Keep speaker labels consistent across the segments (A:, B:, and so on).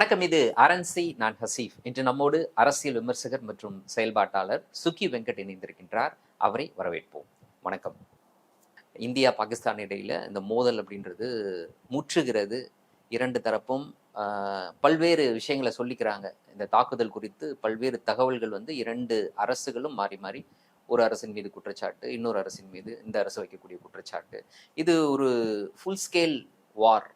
A: வணக்கம் இது அரன்சி நான் ஹசீஃப். இன்று நம்மோடு அரசியல் விமர்சகர் மற்றும் செயல்பாட்டாளர் சுக்கி வெங்கட் இணைந்திருக்கின்றார். அவரை வரவேற்போம். வணக்கம். இந்தியா பாகிஸ்தான் இடையில இந்த மோதல் அப்படின்றது முற்றுகிறது. இரண்டு தரப்பும் பல்வேறு விஷயங்களை சொல்லிக்கிறாங்க. இந்த தாக்குதல் குறித்து பல்வேறு தகவல்கள் வந்து இரண்டு அரசுகளும் மாறி மாறி ஒரு அரசின் மீது குற்றச்சாட்டு இன்னொரு அரசின் மீது இந்த அரசு வைக்கக்கூடிய குற்றச்சாட்டு. இது ஒரு ஃபுல் ஸ்கேல் வார்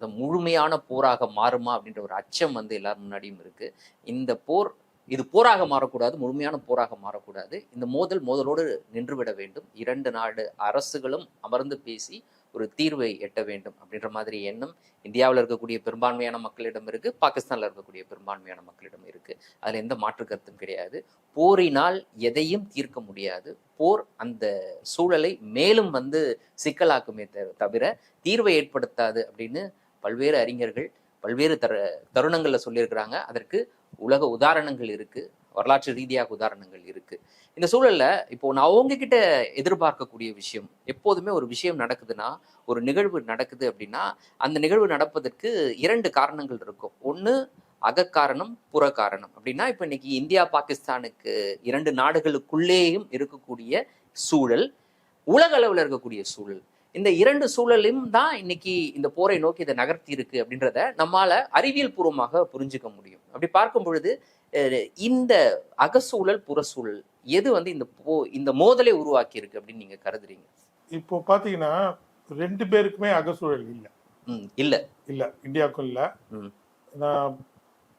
A: அது முழுமையான போராக மாறுமா அப்படின்ற ஒரு அச்சம் வந்து எல்லார் முன்னாடியும் இருக்கு. இந்த போர் இது போராக மாறக்கூடாது முழுமையான போராக மாறக்கூடாது. இந்த மோதல் மோதலோடு நின்றுவிட வேண்டும். இரண்டு நாடு அரசுகளும் அமர்ந்து பேசி ஒரு தீர்வை எட்ட வேண்டும் அப்படின்ற மாதிரி எண்ணம் இந்தியாவில் இருக்கக்கூடிய பெரும்பான்மையான மக்களிடம் இருக்கு. பாகிஸ்தானில் இருக்கக்கூடிய பெரும்பான்மையான மக்களிடம் இருக்கு. அதுல எந்த மாற்று கருத்தும் கிடையாது. போரினால் எதையும் தீர்க்க முடியாது. போர் அந்த சூழலை மேலும் வந்து சிக்கலாக்குமே தவிர தீர்வை ஏற்படுத்தாது அப்படின்னு பல்வேறு அறிஞர்கள் பல்வேறு தர தருணங்களில் சொல்லியிருக்கிறாங்க. அதற்கு உலக உதாரணங்கள் இருக்குது வரலாற்று ரீதியாக உதாரணங்கள் இருக்குது இந்த சூழல்ல இப்போது நான் அவங்கக்கிட்ட எதிர்பார்க்கக்கூடிய விஷயம் எப்போதுமே ஒரு விஷயம் நடக்குதுன்னா ஒரு நிகழ்வு நடக்குது அப்படின்னா அந்த நிகழ்வு நடப்பதற்கு இரண்டு காரணங்கள் இருக்கும். ஒன்று அகக்காரணம் புற காரணம் அப்படின்னா இப்போ இன்னைக்கு இந்தியா பாகிஸ்தானுக்கு இரண்டு நாடுகளுக்குள்ளேயும் இருக்கக்கூடிய சூழல் உலக அளவில் இருக்கக்கூடிய சூழல். இந்த இரண்டு சூழலையும் தான் இன்னைக்கு இந்த போரை நோக்கி இதை நகர்த்தி இருக்கு அப்படின்றத நம்மால அறிவியல் பூர்வமாக புரிஞ்சுக்க முடியும். அப்படி பார்க்கும் பொழுது இந்த அகசூழல் புறசூழல் எது வந்து இந்த போ இந்த மோதலை உருவாக்கி இருக்கு அப்படின்னு நீங்க கருதுறீங்க?
B: இப்போ பாத்தீங்கன்னா ரெண்டு பேருக்குமே அகசூழல் இல்ல.
A: ம் இல்ல.
B: இல்ல இந்தியாவுக்கும் இல்ல.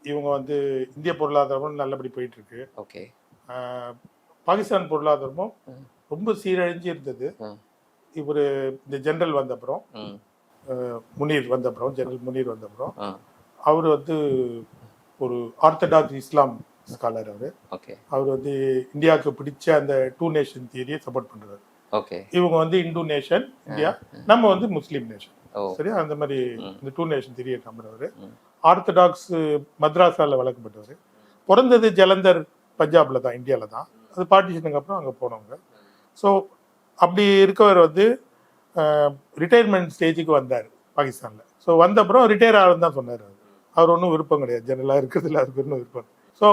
B: இவங்க வந்து இந்திய பொருளாதாரமும் நல்லபடி போயிட்டு இருக்கு
A: ஓகே
B: பாகிஸ்தான் பொருளாதாரமும். ரொம்ப சீரழிஞ்சு இருந்தது. இவரு இந்த ஜெனரல் வந்த அப்புறம்
A: ம்.
B: ஆஹ் முனீர் வந்த அப்புறம் ஜெனரல் முனீர் வந்த அப்புறம்
A: ஆ.
B: அவர் வந்து ஒரு ஆர்த்தடாக்ஸ் இஸ்லாம் ஸ்காலர் அவரு. அவர் வந்து இந்தியாவுக்கு பிடிச்ச அந்த டூ நேஷன் தியரியை சப்போர்ட் பண்றாரு.
A: ஓகே.
B: இவங்க வந்து இந்து நேஷன் இந்தியா நம்ம வந்து முஸ்லீம் நேஷன் சரியா? அந்த மாதிரி. இந்த டூ நேஷன் திரியை நம்புறவர். ஆர்த்தடாக்ஸ் மദ്രാஸால வளர்க்கப்பட்டவர். பிறந்தது ஜலந்தர் பஞ்சாப்ல தான் இந்தியால தான். அது பார்ட்டிஷனுக்கு அப்புறம் அங்கே போனவங்க. ஸோ அப்படி இருக்கவர் வந்து ரிட்டையர்மெண்ட் ஸ்டேஜுக்கு வந்தார் பாகிஸ்தானில். ஸோ வந்த அப்புறம் ரிட்டையர் ஆகுன்னு தான் சொன்னார் அவர். ஒன்றும் விருப்பம் கிடையாது. ஜெனரலாக இருக்கிறதுல அதுக்கு ஒன்றும் விருப்பம் ஸோ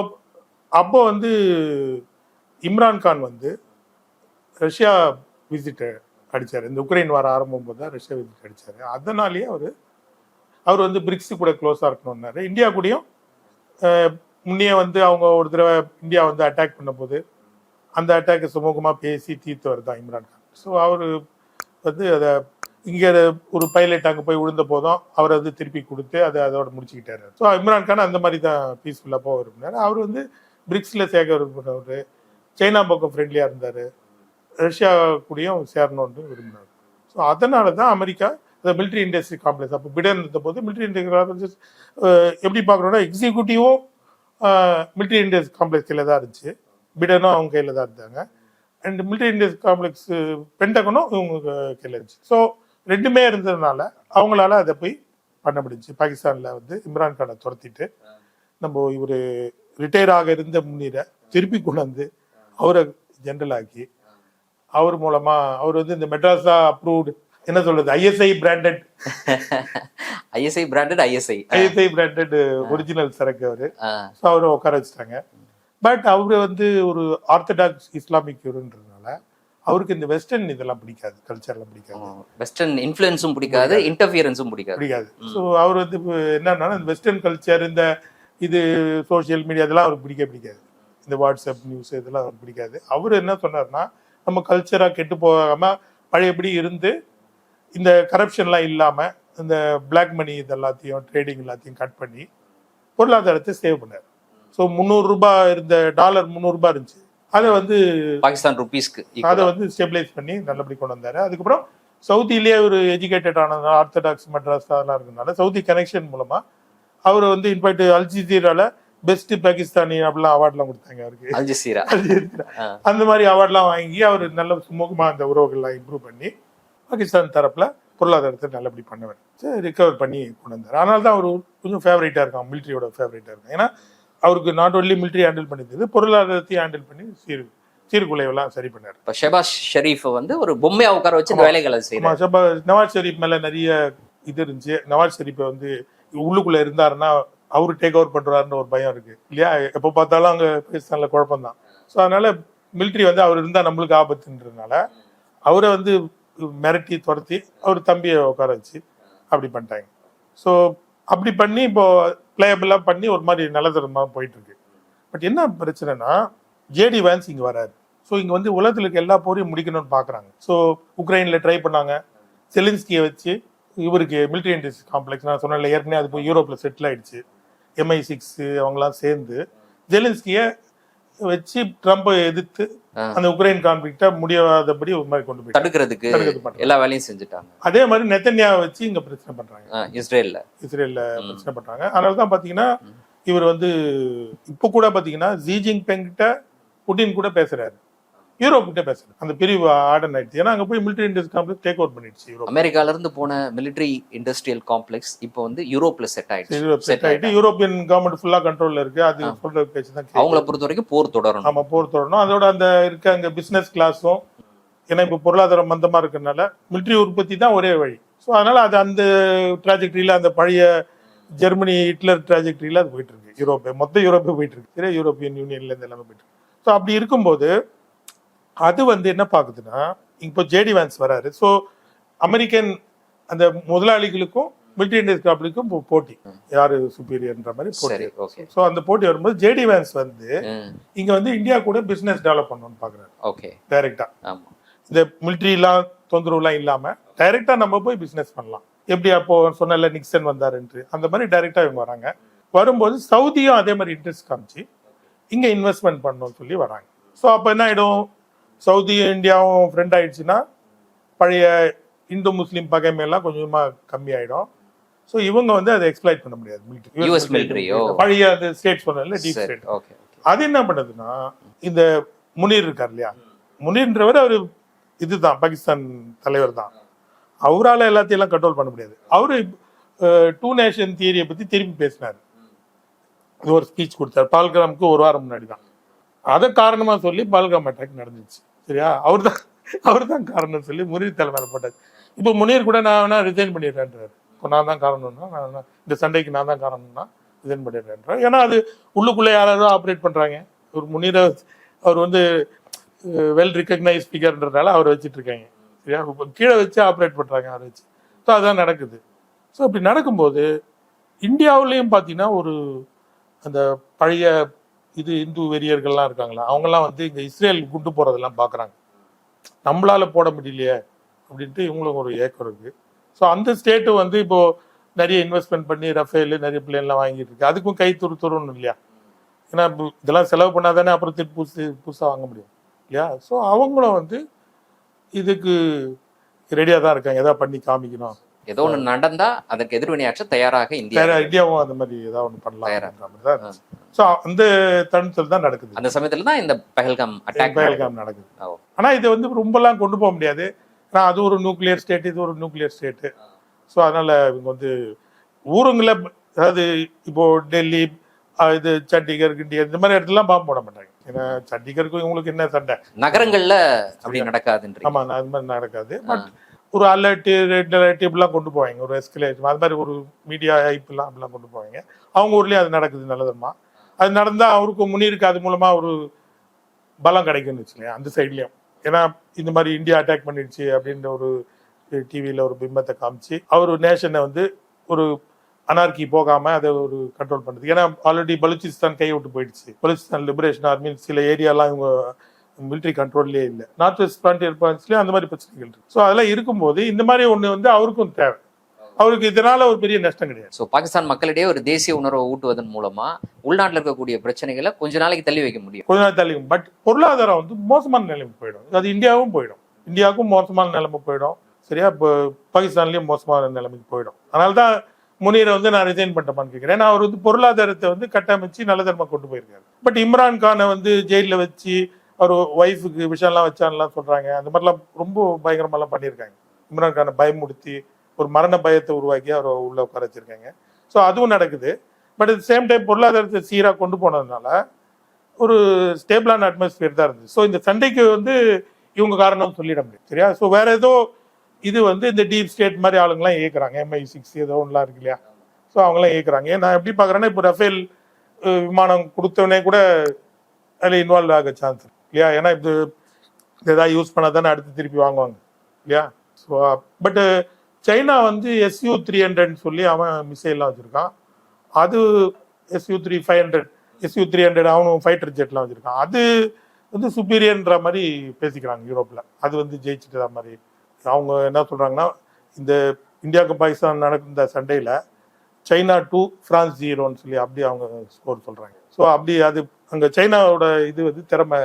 B: அப்போ வந்து இம்ரான் கான் வந்து ரஷ்யா விசிட் அடித்தார் இந்த உக்ரைன் வார ஆரம்பம் போது தான் ரஷ்யா விசிட் அடித்தார் அதனாலேயே அவர் அவர் வந்து பிரிக்ஸு கூட க்ளோஸாக இருக்கணும்னாரு. இந்தியா கூடயும் முன்னே வந்து அவங்க ஒரு தடவை இந்தியா வந்து அட்டாக் பண்ண போது அந்த அட்டாக்கை சுமூகமாக பேசி தீர்த்தவர் தான் இம்ரான் கான். ஸோ அவர் வந்து அதை இங்கே ஒரு பைலட் அங்கே போய் விழுந்த போதும் அவர் வந்து திருப்பி கொடுத்து அதை அதோட முடிச்சுக்கிட்டாரு. ஸோ இம்ரான் கான் அந்த மாதிரி தான் பீஸ்ஃபுல்லாக போக விரும்பினார். அவர் வந்து பிரிக்ஸில் சேர்க்க விரும்பினவர் சைனா பக்கம் ஃப்ரெண்ட்லியாக இருந்தார் ரஷ்யா கூடயும் சேரணும்னு விரும்பினார். ஸோ அதனால தான் அமெரிக்கா இந்த மிலிட்ரி இண்டஸ்ட்ரி காம்ப்ளெக்ஸ் அப்போ பிடன் இருந்த போது மிலிட்ரி இண்டஸ்ட்ரி காம்ப்ளெக்ஸ் எப்படி பார்க்குறோன்னா எக்ஸிக்யூட்டிவும் மிலிட்ரி இண்டஸ்ட்ரி காம்ப்ளெக்ஸில் தான் இருந்துச்சு. பிடனும் அவங்க கையில் தான் இருந்தாங்க. அண்ட் மிலிட்ரி இண்டஸ்ட்ரி காம்ப்ளெக்ஸ் பென்டகனும் இவங்க கையில் இருந்துச்சு. ஸோ ரெண்டுமே இருந்ததுனால அவங்களால அதை போய் பண்ண முடிஞ்சுச்சு பாகிஸ்தானில் வந்து இம்ரான் கானை துரத்திட்டு நம்ம இவர் ரிட்டையர் ஆக இருந்த முன்னீரை திருப்பி கொண்டு வந்து அவரை ஜென்ரல் ஆக்கி அவர் மூலமா அவர் வந்து இந்த மெட்ராஸா அப்ரூவ்டு என்ன சொல்றது ISI branded
A: ISI branded ISI
B: ISI branded original சரக்கு அவரு. ஸோ அவரை உட்கார வச்சுட்டாங்க. பட் அவரு வந்து ஒரு ஆர்த்தடாக்ஸ் இஸ்லாமிக் இவருன்றதுனால அவருக்கு இந்த வெஸ்டர்ன் இதெல்லாம் பிடிக்காது கல்ச்சர்லாம் பிடிக்காது.
A: வெஸ்டர்ன் இன்ஃப்ளூயன்ஸும் பிடிக்காது இன்டர்ஃபியரன்ஸும் பிடிக்காது.
B: பிடிக்காது. ஸோ அவர் வந்து இப்ப என்னன்னா இந்த வெஸ்டர்ன் கல்ச்சர் இந்த இது சோஷியல் மீடியா இதெல்லாம் அவருக்கு பிடிக்க பிடிக்காது. இந்த வாட்ஸ்அப் நியூஸ் இதெல்லாம் அவருக்கு பிடிக்காது. அவர் என்ன சொன்னார்னா நம்ம கல்ச்சராக கெட்டு போகாம பழையபடி இருந்து இந்த கரப்ஷன்லாம் இல்லாம இந்த பிளாக் மணி இது எல்லாத்தையும் ட்ரேடிங் எல்லாத்தையும் கட் பண்ணி பொருளாதாரத்தை சேவ் பண்ணார். ஸோ முந்நூறு ரூபாய் இருந்த டாலர் முந்நூறு ரூபாய் இருந்துச்சு. அதை வந்து
A: பாகிஸ்தான் ருபீஸ்க்கு
B: அதை வந்து ஸ்டெபிலைஸ் பண்ணி நல்லபடி கொண்டு வந்தாரு. அதுக்கப்புறம் சவுதியிலேயே ஒரு எஜுகேட்டட் ஆனதுனால ஆர்த்தடாக்ஸ் மெட்ராஸ் அதெல்லாம் இருக்கனால சவுதி கனெக்ஷன் மூலமா அவர் வந்து இன்ஃபேக்ட் அல்ஜிசீரால பெஸ்ட் பாகிஸ்தானி அப்படிலாம் அவார்ட்லாம் கொடுத்தாங்க அவருக்கு. அந்த மாதிரி அவார்ட்லாம் வாங்கி அவர் நல்ல சுமூகமா அந்த உறவுகள்லாம் இம்ப்ரூவ் பண்ணி பாகிஸ்தான் தரப்புல பொருளாதாரத்தை நல்லபடி பண்ணவர். ரிகவர் பண்ணி கொண்டு வந்தார். அதனால தான் அவர் கொஞ்சம் ஃபேவரேட்டாக இருக்கான் மிலிட்ரியோட ஃபேவரேட்டாக இருக்கான். ஏன்னா அவருக்கு நாட் ஒன்லி மிலிட்ரி ஹேண்டில் பண்ணியிருந்தது பொருளாதாரத்தையும் ஹேண்டில் பண்ணி சீர் சீர்குலைவெல்லாம் சரி பண்ணார்.
A: இப்ப ஷெபாஸ் ஷெரீஃப் வந்து ஒரு பொம்மையா உட்கார வச்சு வேலைகளை செய்யறாரு
B: ஷபா- நவாஸ் ஷெரீப் மேல நிறைய இது இருந்துச்சு. நவாஸ் ஷெரீப்பை வந்து உள்ளுக்குள்ள இருந்தாருன்னா அவரு டேக் ஓவர் பண்றாருன்னு ஒரு பயம் இருக்கு. இல்லையா? எப்போ பார்த்தாலும் அங்க பாகிஸ்தான்ல குழப்பம் தான் ஸோ அதனால மிலிட்ரி வந்து அவர் இருந்தா நம்மளுக்கு ஆபத்துன்றதுனால அவரை வந்து மிரட்டி துரத்தி அவர் தம்பியை உட்கார வச்சு அப்படி பண்ணிட்டாங்க. ஸோ அப்படி பண்ணி இப்போ பிளேயபிளாக பண்ணி ஒரு மாதிரி நல்லதரமாக போயிட்டுருக்கு. பட் என்ன பிரச்சனைனா ஜேடி வேன்ஸ் இங்கே வராது ஸோ இங்கே வந்து உலகத்தில் இருக்க எல்லா போரையும் முடிக்கணும்னு பார்க்குறாங்க ஸோ உக்ரைனில் ட்ரை பண்ணாங்க. செலின்ஸ்கியை வச்சு இவருக்கு மிலிட்ரி இண்டஸ்ட்ரி காம்ப்ளெக்ஸ் நான் சொன்னல ஏற்கனவே அது போய் யூரோப்பில் செட்டில் ஆயிடுச்சு. எம்ஐ சிக்ஸ் அவங்களாம் சேர்ந்து ஜெலின்ஸ்கியை வச்சு ட்ரம்ப்பை எதிர்த்து அந்த உக்ரைன் கான்ஃபிளிக்டை முடியாதபடி ஒரு மாதிரி கொண்டு போயிட்டாங்க.
A: தடுக்கிறதுக்கு. எல்லா வேலையும் செஞ்சுட்டாங்க.
B: அதே மாதிரி நெத்தன்யாவை வச்சு இங்க பிரச்சனை பண்றாங்க.
A: இஸ்ரேல்ல.
B: இஸ்ரேல்ல பிரச்சனை பண்றாங்க. அதனால தான் பாத்தீங்கன்னா இவர் வந்து இப்போ கூட பாத்தீங்கன்னா ஜி ஜின்பிங் கிட்ட புட்டின் கூட பேசுறாரு. யூரோப் கிட்ட பேசுறாரு அந்த பிரிவு ஆர்டன் ஆயிடுச்சு. ஏன்னா அங்க போய் military industry complex take over பண்ணிடுச்சு யூரோப்.
A: அமெரிக்கால இருந்து போன மிலிட்டரி இண்டஸ்ட்ரியல் காம்ப்ளெக்ஸ் இப்போ வந்து யூரோப்ல செட் ஆயிடுச்சு.
B: யூரோப்
A: செட்
B: ஆயிட்டு யூரோப்பியன் கவர்மெண்ட் ஃபுல்லா கண்ட்ரோல்ல இருக்கு. அது சொல்ற பேச்சு தான்.
A: அவங்கள பொறுத்த வரைக்கும் போர் தொடரணும்.
B: ஆமா போர் தொடரணும். அதோட அந்த இருக்க அங்க பிசினஸ் கிளாஸும் ஏன்னா இப்போ பொருளாதாரம் மந்தமா இருக்கறனால மிலிட்டரி உற்பத்தி தான் ஒரே வழி. ஸோ அதனால அது அந்த ட்ராஜெக்டரியில அந்த பழைய ஜெர்மனி ஹிட்லர் ட்ராஜெக்டரியில அது போயிட்டு இருக்கு. யூரோப்பே மொத்த யூரோப்பே போயிட்டு இருக்கு. சரியா யூரோப்பியன் யூனியன்ல இருந்து எல்லாமே போயிட்டு இருக்கு. ஸோ அப்படி இருக்கும்போது அது வந்து என்ன பாக்குதுன்னா இப்போ ஜேடி வேன்ஸ் வராரு. ஸோ அமெரிக்கன் அந்த முதலாளிகளுக்கும் மிலிட்டரி இண்டஸ்ட்ரி போட்டி. யாரு சுப்பீரியர்ன்ற மாதிரி போட்டி. ஸோ அந்த போட்டி வரும்போது ஜேடி வேன்ஸ் வந்து இங்க வந்து இந்தியா கூட பிசினஸ் டெவலப் பண்ணணும்னு பாக்குறாரு
A: ஓகே
B: டைரக்டா
A: ஆமா.
B: இந்த மிலிட்ரிலாம் தொந்தரவுலாம் இல்லாம டைரக்டா நம்ம போய் பிசினஸ் பண்ணலாம். எப்படி அப்போ சொன்னல நிக்சன் வந்தாருன்ட்டு. அந்த மாதிரி டைரக்டா இவங்க வராங்க. வரும்போது சவுதியும் அதே மாதிரி இன்ட்ரெஸ்ட் காமிச்சு இங்க இன்வெஸ்ட்மெண்ட் பண்ணணும்னு சொல்லி வராங்க. ஸோ அப்போ என்ன ஆயிடும்? சவுதியும் இந்தியாவும் ஃப்ரெண்ட் ஆயிடுச்சுன்னா பழைய இந்து முஸ்லீம் பகைமையெல்லாம் கொஞ்சமா கம்மி ஆயிடும் ஸோ இவங்க வந்து அதை எக்ஸ்பிளைட் பண்ண முடியாது military.
A: ஓ.
B: பழைய அந்த ஸ்டேட் சொன்னல டீப் ஸ்டேட் அது என்ன பண்ணுதுன்னா இந்த முனீர் இருக்கார் இல்லையா முனீர்ன்றவர் அவர் இதுதான் பாகிஸ்தான் தலைவர் தான். அவரால் எல்லாத்தையும் எல்லாம் கண்ட்ரோல் பண்ண முடியாது. அவரு டூ நேஷன் தியரியை பத்தி திருப்பி பேசினார். இது ஒரு ஸ்பீச் கொடுத்தார். பால்கிராமுக்கு ஒரு வாரம் முன்னாடி தான். அதை காரணமாக சொல்லி பால்காம் அட்டாக் நடந்துச்சு. சரியா? அவர் தான் அவர் தான் காரணம் சொல்லி முனீர் தலைமையில் போட்டார். இப்போ முனீர் கூட நான் வேணா ரிசைன் பண்ணிடுறேன்றார். இப்போ நான் தான் காரணம்னா நான் இந்த சண்டைக்கு நான் தான் காரணம்னா ரிசைன் பண்ணிடுறேன்றார். ஏன்னா அது உள்ளுக்குள்ளே யாராவது ஆப்ரேட் பண்ணுறாங்க ஒரு முனீரை அவர் வந்து வெல் ரிகக்னைஸ் ஸ்பீக்கர்ன்றதுனால அவரை வச்சுட்டு இருக்காங்க. சரியா? கீழே வச்சு ஆப்ரேட் பண்ணுறாங்க அவரை வச்சு. ஸோ அதுதான் நடக்குது. ஸோ அப்படி நடக்கும்போது இந்தியாவுலேயும் பார்த்தீங்கன்னா ஒரு அந்த பழைய இது இந்து வெறியர்கள்லாம் இருக்காங்களா? அவங்கெல்லாம் வந்து இங்கே இஸ்ரேல் குண்டு போகிறதெல்லாம் பார்க்குறாங்க நம்மளால போட முடியலையே அப்படின்ட்டு இவங்களுக்கு ஒரு ஏக்கம் இருக்குது ஸோ அந்த ஸ்டேட்டு வந்து இப்போது நிறைய இன்வெஸ்ட்மெண்ட் பண்ணி ரஃபேல் நிறைய பிளேன்லாம் வாங்கிட்டு இருக்கு. அதுக்கும் கை துரு துருன்னு இல்லையா? ஏன்னா இப்போ இதெல்லாம் செலவு பண்ணால் தானே அப்புறம் திருப்பி புதுசு புதுசாக வாங்க முடியும் இல்லையா? ஸோ அவங்களும் வந்து இதுக்கு ரெடியாக தான் இருக்காங்க. எதாவது பண்ணி காமிக்கணும்.
A: ஏதோ ஒண்ணு நடந்தா அதற்கு எதிர்வினையாற்ற தயாராக இந்தியா
B: இந்தியாவும் அந்த மாதிரி ஏதாவது ஒன்று பண்ணலாம். ஸோ அந்த தருணத்தில் தான் நடக்குது.
A: அந்த சமயத்துல தான் இந்த பஹல்காம் அட்டாக்
B: பஹல்காம் நடக்குது. ஆனா இது வந்து ரொம்பலாம் கொண்டு போக முடியாது. ஏன்னா அது ஒரு நியூக்ளியர் ஸ்டேட் இது ஒரு நியூக்ளியர் ஸ்டேட்டு ஸோ அதனால இவங்க வந்து ஊருங்கள அதாவது இப்போ டெல்லி இது சண்டிகர் கிண்டிகர் இந்த மாதிரி இடத்துலலாம் பாம்பு போட மாட்டாங்க. ஏன்னா சண்டிகருக்கும் இவங்களுக்கு என்ன சண்டை?
A: நகரங்கள்ல அப்படி நடக்காதுன்றீங்க.
B: ஆமா அது மாதிரி நடக்காது. பட் ஒரு அலர்ட்டு ரெட் அலர்ட் இப்படிலாம் கொண்டு போவாங்க. ஒரு எஸ்கலேஷன் அது மாதிரி ஒரு மீடியா ஹைப்லாம் அப்படிலாம் கொண்டு போவாங்க. அவங்க ஊர்லேயும் அது நடக்குது நல்லதுமா? அது நடந்தால் அவருக்கு முன்னிருக்கு அது மூலமாக ஒரு பலம் கிடைக்கும்னு வச்சுக்கோங்க அந்த சைட்லேயும் ஏன்னா இந்த மாதிரி இந்தியா அட்டாக் பண்ணிடுச்சு அப்படின்ற ஒரு டிவியில் ஒரு பிம்பத்தை காமிச்சு அவர் நேஷனை வந்து ஒரு அனார்கி போகாமல் அதை ஒரு கண்ட்ரோல் பண்ணுறது ஏன்னா ஆல்ரெடி பலுச்சிஸ்தான் கை விட்டு போயிடுச்சு. பலுச்சிஸ்தான் லிபரேஷன் ஆர்மி சில ஏரியாலாம் இவங்க மிலிட்ரி கண்ட்ரோல்லே இல்லை. நார்த் வெஸ்ட் ஃப்ரான்டியர் ப்ரான்ஸ்லேயும் அந்த மாதிரி பிரச்சனைகள் இருக்கு. ஸோ அதெல்லாம் இருக்கும்போது இந்த மாதிரி ஒன்று வந்து அவருக்கும் தேவை. அவருக்கு இதனால ஒரு பெரிய நஷ்டம் கிடையாது.
A: சோ பாகிஸ்தான் மக்களிடையே ஒரு தேசிய உணர்வை ஊட்டுவதன் மூலமா உள்நாட்டுல இருக்கக்கூடிய பிரச்சனைகளை கொஞ்ச நாளைக்கு தள்ளி வைக்க முடியும்.
B: கொஞ்ச நாள் தள்ளி பட் பொருளாதாரம் வந்து மோசமான நிலைமை போயிடும். அது இந்தியாவும் போயிடும். இந்தியாவுக்கும் மோசமான நிலைமை போயிடும். சரியா? இப்போ பாகிஸ்தான்லயும் மோசமான நிலைமைக்கு போயிடும். அதனால தான் முனீரை வந்து நான் ரிசைன் பண்ணிட்டேன்னு கேட்கிறேன் ஏன்னா அவர் வந்து பொருளாதாரத்தை வந்து கட்டமைச்சு நல்ல தரமா கொண்டு போயிருக்காரு. பட் இம்ரான் கானை வந்து ஜெயிலில் வச்சு அவர் ஒய்ஃபுக்கு விஷயம்லாம் வச்சான்லாம் சொல்கிறாங்க அந்த மாதிரிலாம் ரொம்ப பயங்கரமாலாம் பண்ணியிருக்காங்க. இம்ரான் கானை பயமுடுத்தி ஒரு மரண பயத்தை உருவாக்கி அவரை உள்ளே உட்கார வச்சிருக்காங்க. ஸோ அதுவும் நடக்குது. பட் அட் சேம் டைம் பொருளாதாரத்தை சீராக கொண்டு போனதுனால ஒரு ஸ்டேபிளான அட்மாஸ்பியர் தான் இருந்துச்சு ஸோ இந்த சண்டைக்கு வந்து இவங்க காரணம் சொல்லிட முடியும் சரியா? ஸோ வேற ஏதோ இது வந்து இந்த டீப் ஸ்டேட் மாதிரி ஆளுங்களாம் இயக்குறாங்க. எம்ஐ சிக்ஸ் ஏதோ ஒன்றுலாம் இருக்கு இல்லையா? ஸோ அவங்களாம் ஏற்கிறாங்க நான் எப்படி பார்க்குறேன்னா இப்போ ரஃபேல் விமானம் கொடுத்தவனே கூட அதில் இன்வால்வ் ஆக சான்ஸ் இல்லையா? ஏன்னா இது எதாவது யூஸ் பண்ணால் தானே அடுத்து திருப்பி வாங்குவாங்க இல்லையா? ஸோ பட்டு சைனா வந்து எஸ்யூ த்ரீ ஹண்ட்ரட்னு சொல்லி அவன் மிசைல்லாம் வச்சுருக்கான். அது S U three five hundred S U three hundred அவனும் ஃபைட்டர் ஜெட்லாம் வச்சுருக்கான். அது வந்து சுப்பீரியன்ற மாதிரி பேசிக்கிறாங்க யூரோப்பில் அது வந்து ஜெயிச்சுட்டு மாதிரி. அவங்க என்ன சொல்கிறாங்கன்னா இந்த இந்தியாவுக்கு பாகிஸ்தான் நடக்கிற சண்டையில் சைனா டூ ஃப்ரான்ஸ் ஜீரோன்னு சொல்லி அப்படி அவங்க ஸ்கோர் சொல்கிறாங்க ஸோ அப்படி அது அங்கே சைனாவோட இது வந்து திறமை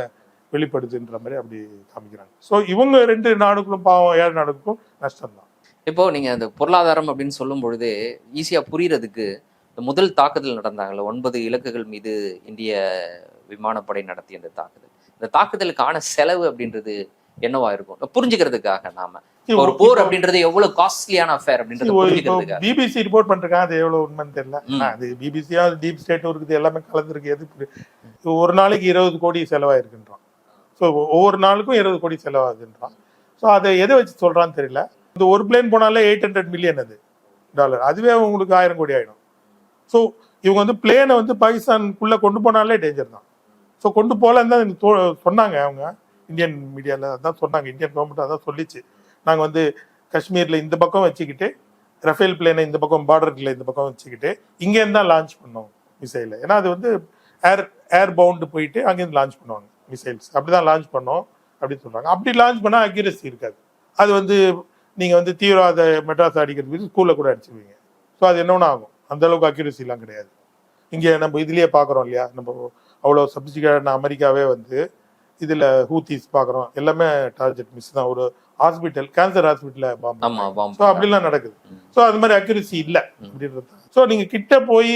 B: வெளிப்படுதுன்ற மாதிரி அப்படி காமிக்கிறாங்க. ஸோ இவங்க ரெண்டு நாடுகளும் பாவம் ஏழு நாடுகளுக்கும் நஷ்டம் தான்
A: இப்போ நீங்க அந்த பொருளாதாரம் அப்படின்னு சொல்லும் பொழுது ஈஸியா புரியறதுக்கு முதல் தாக்குதல் நடந்தாங்கல்ல ஒன்பது இலக்குகள் மீது இந்திய விமானப்படை நடத்திய அந்த தாக்குதல். இந்த தாக்குதலுக்கான செலவு அப்படின்றது என்னவா இருக்கும்? புரிஞ்சுக்கிறதுக்காக நாம. ஒரு போர் அப்படின்றது எவ்வளவு காஸ்ட்லியான அஃபேர் அப்படின்றத
B: பிபிசி ரிப்போர்ட் பண்ணிருக்காங்க அது எவ்வளவு உண்மைன்னு தெரியல. அது பிபிசியா டீப் ஸ்டேட்டும் இருக்குது எல்லாமே கலந்துருக்கு எது ஒரு நாளைக்கு இருபது கோடி செலவாயிருக்குன்றான். ஸோ ஒவ்வொரு நாளுக்கும் இருபது கோடி செலவாகுதுன்றான். ஸோ அதை எதை வச்சு சொல்கிறான்னு தெரியல. இந்த ஒரு பிளேன் போனாலே எயிட் ஹண்ட்ரட் மில்லியன் அது டாலர் அதுவே உங்களுக்கு ஆயிரம் கோடி ஆகிடும் ஸோ இவங்க வந்து பிளேனை வந்து பாகிஸ்தானுக்குள்ளே கொண்டு போனாலே டேஞ்சர் தான். ஸோ கொண்டு போகலன்னு தான் சொன்னாங்க அவங்க. இந்தியன் மீடியாவில் அதான் சொன்னாங்க. இந்தியன் கவர்மெண்ட் அதான் சொல்லிச்சு. நாங்கள் வந்து காஷ்மீரில் இந்த பக்கம் வச்சுக்கிட்டு ரஃபேல் பிளேனை இந்த பக்கம் பார்டர்ல இந்த பக்கம் வச்சுக்கிட்டு இங்கேருந்து தான் லான்ச் பண்ணோம் மிசைலை ஏன்னா அது வந்து ஏர் ஏர் பவுண்டு போயிட்டு அங்கேருந்து லான்ச் பண்ணுவாங்க. மிசைல்ஸ் அப்படிதான் லான்ச் பண்ணோம் அப்படின்னு சொல்றாங்க. அப்படி லான்ச் பண்ணால் அக்யூரசி இருக்காது. அது வந்து நீங்கள் வந்து தீவிரவாத மெட்ராஸ் அடிக்கிறது ஸ்கூலில் கூட அடிச்சிருவீங்க. ஸோ அது என்ன ஆகும்? அந்த அளவுக்கு அக்யூரசிலாம் கிடையாது. இங்கே நம்ம இதுலயே பார்க்குறோம் இல்லையா? நம்ம அவ்வளோ சப்சிடியான அமெரிக்காவே வந்து இதில் ஹூத்திஸ் பார்க்குறோம். எல்லாமே டார்கெட் மிஸ் தான். ஒரு ஹாஸ்பிட்டல் கேன்சர் ஹாஸ்பிட்டலில் பாம்பு ஸோ அப்படிலாம் நடக்குது. ஸோ அது மாதிரி அக்யூரசி இல்லை. அப்படின்றது ஸோ நீங்கள் கிட்ட போய்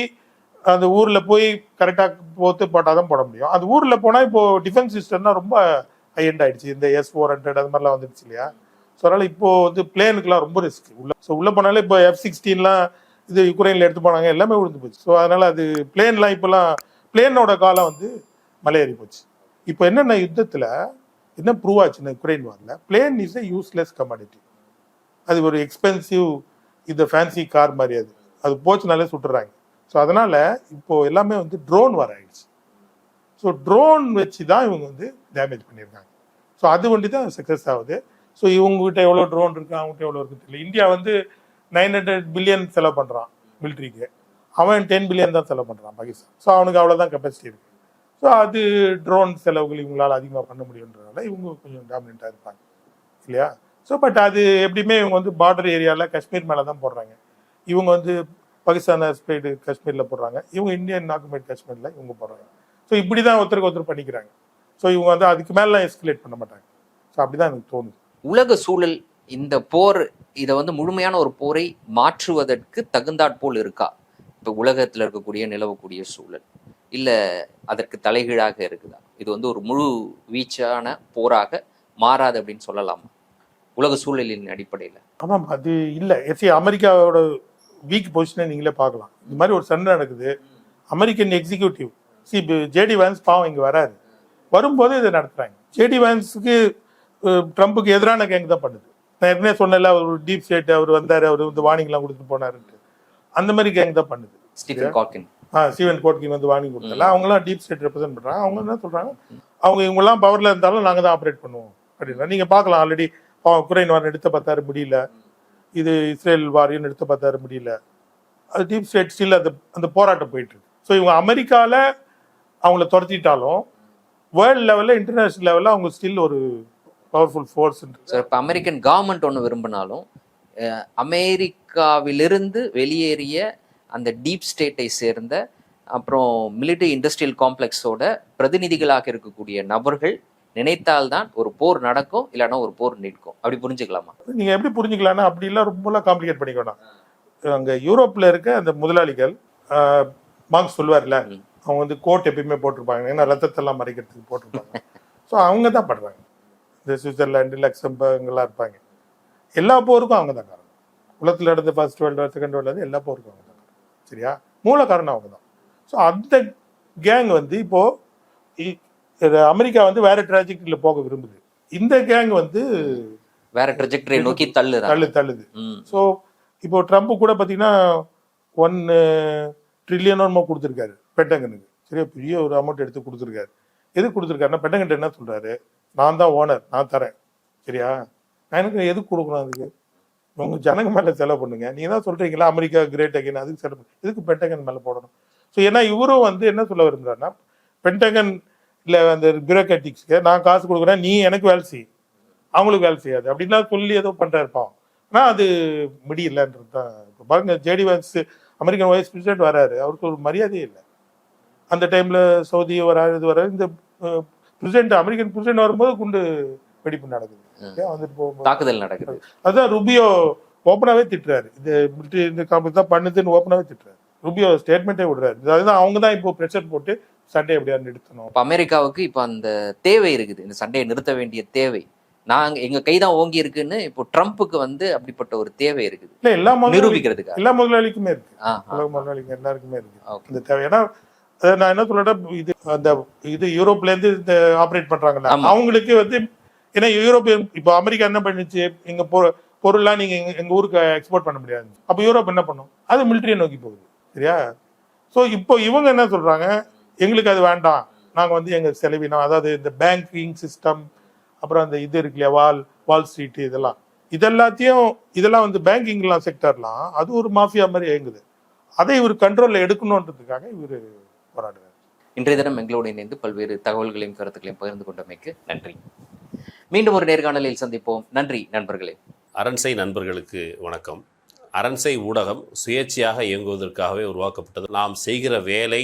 B: அந்த ஊரில் போய் கரெக்டாக போத்து போட்டால் தான் போட முடியும். அந்த ஊரில் போனால் இப்போது டிஃபென்ஸ் சிஸ்டம்னா ரொம்ப ஹை எண்ட் ஆயிடுச்சு. இந்த எஸ் ஃபோர் ஹண்ட்ரட் அது மாதிரிலாம் வந்துடுச்சு இல்லையா? ஸோ அதனால் இப்போது வந்து பிளேனுக்குலாம் ரொம்ப ரிஸ்க் உள்ள ஸோ உள்ளே போனாலே இப்போ எஃப் சிக்ஸ்டீன்லாம் இது யுக்ரைனில் எடுத்து போனாங்க எல்லாமே விழுந்து போச்சு. ஸோ அதனால் அது பிளேன்லாம் இப்போலாம் பிளேனோட காலம் வந்து மலையேறி போச்சு. இப்போ என்னென்ன யுத்தத்தில் என்ன ப்ரூவ் ஆச்சுன்னா யுக்ரைன் வாரில் plane is a useless commodity அது ஒரு எக்ஸ்பென்சிவ் இந்த ஃபேன்சி கார் மாதிரி அது. அது போச்சுனாலே சுட்டுறாங்க. ஸோ அதனால் இப்போது எல்லாமே வந்து ட்ரோன் வர ஆயிடுச்சு. ஸோ ட்ரோன் வச்சு தான் இவங்க வந்து டேமேஜ் பண்ணியிருக்காங்க. ஸோ அது வண்டி தான் சக்ஸஸ் ஆகுது. ஸோ இவங்ககிட்ட எவ்வளோ ட்ரோன் இருக்குது அவங்ககிட்ட எவ்வளோ இருக்கு தெரியல. இந்தியா வந்து நைன் ஹண்ட்ரட் பில்லியன் செலவு பண்ணுறான் மிலிட்ரிக்கு அவன் டென் பில்லியன் தான் செலவு பண்ணுறான் பாகிஸ்தான். ஸோ அவனுக்கு அவ்வளோதான் கெப்பாசிட்டி இருக்குது ஸோ அது ட்ரோன் செலவுகள் இவங்களால் அதிகமாக பண்ண முடியுன்றதுனால இவங்க கொஞ்சம் டாமினண்ட்டாக இருப்பாங்க. இல்லையா? ஸோ பட் அது எப்படியுமே இவங்க வந்து பார்டர் ஏரியாவில் காஷ்மீர் மேலே தான் போடுறாங்க. இவங்க வந்து பாகிஸ்தான் ஸ்பேடு காஷ்மீரில் போடுறாங்க. இவங்க இந்தியன் ஆக்குமேட் காஷ்மீரில் இவங்க போடுறாங்க. ஸோ இப்படி தான் ஒருத்தருக்கு ஒருத்தர் பண்ணிக்கிறாங்க. ஸோ இவங்க வந்து அதுக்கு மேலாம் எஸ்கலேட் பண்ண மாட்டாங்க. ஸோ அப்படிதான் எனக்கு தோணுது.
A: உலக சூழல் இந்த போர் இதை வந்து முழுமையான ஒரு போரை மாற்றுவதற்கு தகுந்தாற்போல் இருக்கா? இப்போ உலகத்தில் இருக்கக்கூடிய நிலவக்கூடிய சூழல். இல்ல அதற்கு தலைகீழாக இருக்குதா? இது வந்து ஒரு முழு வீச்சான போராக மாறாது அப்படின்னு சொல்லலாமா? உலக சூழலின் அடிப்படையில்.
B: ஆமாம் அது இல்லை. எஸ்சி அமெரிக்காவோட வீக் பொசிஷனை நீங்களே பார்க்கலாம். இந்த மாதிரி ஒரு சண்டை நடக்குது. அமெரிக்கன் எக்ஸிக்யூட்டிவ் சி ஜேடி வேன்ஸ் பாவம் இங்கே வராது வரும்போது இதை நடத்துறாங்க. ஜேடி வேன்ஸுக்கு ட்ரம்ப்புக்கு எதிரான கேங் தான் பண்ணுது. நான் ஏற்கனவே சொன்னல அவர் ஒரு டீப் ஸ்டேட் அவர் வந்தார் அவர் வந்து வார்னிங்லாம் கொடுத்துட்டு போனாருன்ட்டு. அந்த மாதிரி கேங் தான் பண்ணுது.
A: ஸ்டீஃபன் காக்கின்
B: ஆ ஸ்டீவன் கோட்கின் வந்து வார்னிங் கொடுத்தல. அவங்களாம் டீப் ஸ்டேட் ரெப்ரசென்ட் பண்றாங்க. அவங்க என்ன சொல்றாங்க? அவங்க இவங்கெல்லாம் பவர்ல இருந்தாலும் நாங்க தான் ஆப்ரேட் பண்ணுவோம். அப்படின்னா நீங்க பார்க்கலாம் ஆல்ரெடி உக்ரைன் வார் எடுத்து பார்த்தாரு முடியல. இது இஸ்ரேல் வாரியம் எடுத்து பார்த்தாரு முடியல. அது டீப் ஸ்டேட் ஸ்டில் அந்த அந்த போராட்டம் போயிட்டு இருக்கு. ஸோ இவங்க அமெரிக்காவில் அவங்கள துரத்திட்டாலும் வேர்ல்ட் லெவலில் இன்டர்நேஷனல் லெவலில் அவங்க ஸ்டில் ஒரு பவர்ஃபுல் ஃபோர்ஸ்
A: சார் இப்போ அமெரிக்கன் கவர்மெண்ட் ஒன்று விரும்பினாலும் அமெரிக்காவிலிருந்து வெளியேறிய அந்த டீப் ஸ்டேட்டை சேர்ந்த அப்புறம் மிலிட்டரி இண்டஸ்ட்ரியல் காம்ப்ளெக்ஸோட பிரதிநிதிகளாக இருக்கக்கூடிய நபர்கள் நினைத்தால்தான் ஒரு போர் நடக்கும் இல்லைன்னா ஒரு போர் நிற்கும். அப்படி புரிஞ்சுக்கலாமா?
B: நீங்க எப்படி புரிஞ்சுக்கலாம்னா அப்படிலாம் ரொம்பலாம் காம்ப்ளிகேட் பண்ணிக்க வேணாம் அங்க யூரோப்ல இருக்க அந்த முதலாளிகள் மார்க்ஸ் சொல்லுவார்ல. அவங்க வந்து கோட் எப்பயுமே போட்டிருப்பாங்க. ஏன்னா ரத்தத்தெல்லாம் மறைக்கிறதுக்கு போட்டிருப்பாங்க. ஸோ அவங்க தான் படுறாங்க. இந்த சுவிட்சர்லாண்டு லக்சம்பர்க்லாம் இருப்பாங்க. எல்லா போருக்கும் அவங்க தான் காரணம். உலகத்தில் நடந்த first world war second world எல்லா போருக்கும் அவங்க தான் சரியா? மூல காரணம் அவங்க தான். ஸோ அந்த கேங் வந்து இப்போ இ- இது அமெரிக்கா வந்து வேற ட்ராஜெக்டில் போக விரும்புது. இந்த கேங் வந்து
A: வேற ட்ரெஜெக்டரி நோக்கி தள்ளுறாங்க.
B: தள்ளு தள்ளுது. ஸோ இப்போ ட்ரம்ப் கூட பார்த்தீங்கன்னா ஒன் ட்ரில்லியனோ என்னமோ கொடுத்துருக்காரு பென்டகனுக்கு சரியா? பெரிய ஒரு அமௌண்ட் எடுத்து கொடுத்துருக்காரு. எதுக்கு கொடுத்துருக்காருன்னா பென்டகன் என்ன சொல்றாரு? நான் தான் ஓனர் நான் தரேன். சரியா? நான் எனக்கு எதுக்கு கொடுக்கணும் அதுக்கு? உங்க ஜனங்க மேல செலவு பண்ணுங்க. நீங்க தான் சொல்றீங்களா அமெரிக்கா கிரேட் அகைன் அதுக்கு செலவு. எதுக்கு பென்டகன் மேல போடணும்? ஸோ ஏன்னா இவரும் வந்து என்ன சொல்ல விரும்புறாருன்னா பென்டகன் இல்ல அந்த பியூரோக்ராட்டிக்ஸ்க்கு நான் காசு கொடுக்குறேன் நீ எனக்கு வேலை செய். அவங்களுக்கு வேலை செய்யாது. அப்படின்லாம் சொல்லி ஏதோ பண்றாரு பாவம். ஆனா அது முடியலன்றது தான் இப்போ பாருங்க JD Vance American vice president வராரு. அவருக்கு ஒரு மரியாதையே இல்லை. அந்த டைம்ல சவுதி வராரு இது வராரு. இந்த பிரசிடென்ட் அமெரிக்கன் பிரசிடென்ட் வரும்போது குண்டு வெடிப்பு நடக்குது. வந்துட்டு போகும்போது?
A: தாக்குதல் நடக்குது.
B: அதுதான் ருபியோ ஓப்பனாவே திட்டுறாரு. இது மிலிட்டரி இந்த காம்பஸ் தான் பண்ணுதுன்னு ஓப்பனாவே திட்டுறாரு. ருபியோ ஸ்டேட்மெண்ட்டே விடுறாரு. அதுதான் அவங்க தான் இப்போ ப்ரெஷர் போட்டு சண்டே எப்படியா நிறுத்தணும்?
A: இப்ப அமெரிக்காவுக்கு இப்ப அந்த தேவை இருக்குது. இந்த சண்டையை நிறுத்த வேண்டிய தேவை. நாங்க எங்க கைதான் ஓங்கி இருக்குன்னு இப்போ ட்ரம்ப்புக்கு வந்து அப்படிப்பட்ட ஒரு தேவை இருக்குது.
B: இல்ல எல்லா முதலாளி
A: நிரூபிக்கிறதுக்காக.
B: எல்லா முதலாளிக்குமே இருக்கு. உலக முதலாளிங்க எல்லாருக்குமே இருக்கு. இந்த தேவை. ஏன்னா நான் என்ன சொல்றேன் இது அந்த இது யூரோப்ல இருந்து இந்த ஆப்ரேட் பண்றாங்கல்ல. அவங்களுக்கு வந்து ஏன்னா யூரோப் இப்போ அமெரிக்கா என்ன பண்ணுச்சு? எங்க பொ- பொருள்லாம் நீங்க எங்க- ஊருக்கு எக்ஸ்போர்ட் பண்ண முடியாது. அப்ப யூரோப் என்ன பண்ணும்? அது மிலிட்டரியை நோக்கி போகுது. சரியா? சோ இப்போ இவங்க என்ன சொல்றாங்க? எங்களுக்கு அது வேண்டாம். நாங்க வந்து எங்க செலவினம் அதாவது இந்த பேங்கிங் சிஸ்டம் அப்புறம் அந்த இது இருக்கு இல்லையா வால் வால் ஸ்ட்ரீட் இதெல்லாம். இதெல்லாத்தையும் இதெல்லாம் வந்து பேங்கிங்லாம் செக்டர்லாம் அது ஒரு மாஃபியா மாதிரி இயங்குது. அதை இவர் கண்ட்ரோல்ல எடுக்கணுன்றதுக்காக இவர் போராடுறாரு.
A: இன்றைய தினம் எங்களோடு இணைந்து பல்வேறு தகவல்களையும் கருத்துக்களையும் பகிர்ந்து கொண்டமைக்கு நன்றி. மீண்டும் ஒரு நேர்காணலில் சந்திப்போம். நன்றி நண்பர்களே.
C: அரண்சை நண்பர்களுக்கு வணக்கம். அரண்சை ஊடகம் சுயேட்சையாக இயங்குவதற்காகவே உருவாக்கப்பட்டது. நாம் செய்கிற வேலை